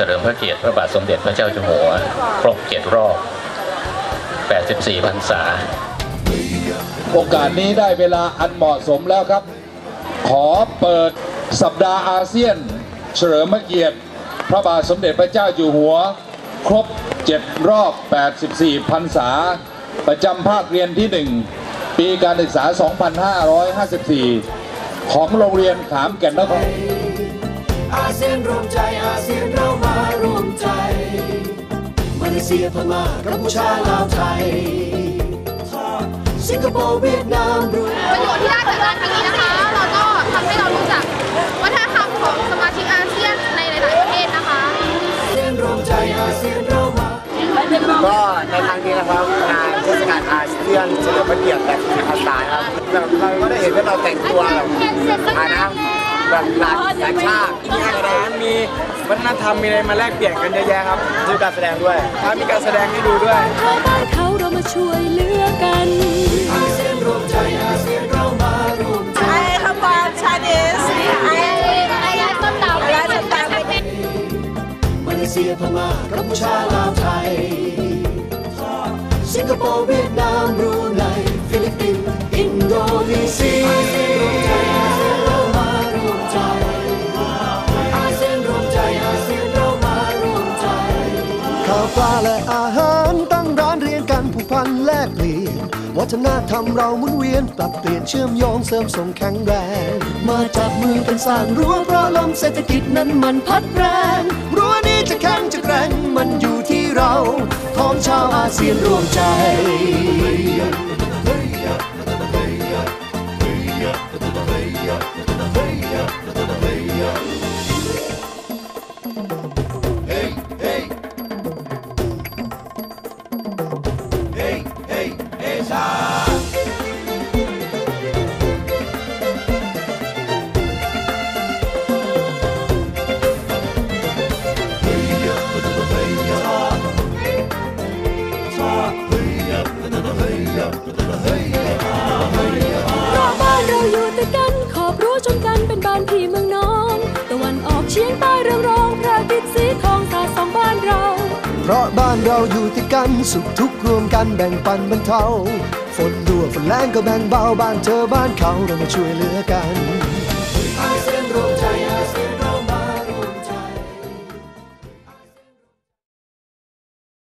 ฉลิมพระเกียรติพระบาทสมเด็จพระเจ้าอยู่หัวครบเจ็ดรอบ 84พรรษา โอกาสนี้ได้เวลาอันเหมาะสมแล้วครับ ขอเปิดสัปดาห์อาเซียน เฉลิมพระเกียรติ พระบาทสมเด็จพระเจ้าอยู่หัว ครบ7รอบ 84พรรษา ประจำภาคเรียนที่ 1 ปีการศึกษา 2554 ของโรงเรียนขามแก่นนคร เซียนรวมใจอาเซียนเรามารวมใจ มาเลเซียพม่ากัมพูชาลาวไทย สิงคโปร์เวียดนามบรูไนประโยชน์ที่ได้จากงานครั้งนี้นะคะ เราก็ทำให้เรารู้จักวัฒนธรรมของสมาชิกอาเซียนในหลาย ๆ ประเทศนะคะอาเซียนรวมใจอาเซียนเรามาก็ในครั้งนี้นะครับงานเทศกาลอาเซียนเฉลิมพระเกียรติแบบภาษาครับแบบเราก็ได้เห็นว่าเราแต่งตัวแบบฐานะ แบบหลายหลายชาติมีอาหารมีวัฒนธรรมมีอะไรมาแลกเปลี่ยนกันเยอะแยะครับมีการแสดงด้วยครับมีการแสดงให้ดูด้วยเราบ้านเขาเรามาช่วยเหลือกันอาเซียนรวมใจอาเซียนเรามารวมใจ I have one Chinese. I I like ส้มตำ I like ส้มตำมาเลเซียพม่ากัมพูชาลาวไทยสิงคโปร์เวียดนามบรูไนฟิลิปปินส์อินโดนีเซีย ปลาและอาหารตั้งร้านเรียนกันผูกพันแลกเปลี่ยนวัฒนธรรมเราหมุนเวียน ปรับเปลี่ยนเชื่อมโยงเสริมส่งแข็งแรง มาจับมือกันสร้างรั้วเพราะลมเศรษฐกิจนั้นมันพัดแรงรั้วนี้จะแข็งจะแกร่งมันอยู่ที่เราของชาวอาเซียนรวมใจ ราะบ้านเราอยู่ติดกันขอบรั้วชนกันเป็นบ้านพี่เมืองน้องตะวันออกเฉียงใต้เรืองรองพระอาทิตย์สีทองสาดส่องบ้านเรา เพราะบ้านเราอยู่ติดกันสุขทุกข์รวมกันแบ่งปันบรรเทาฝนรั่วฝนแรงก็แบ่งเบาบ้านเธอบ้านเขาเรามาช่วยเหลือกัน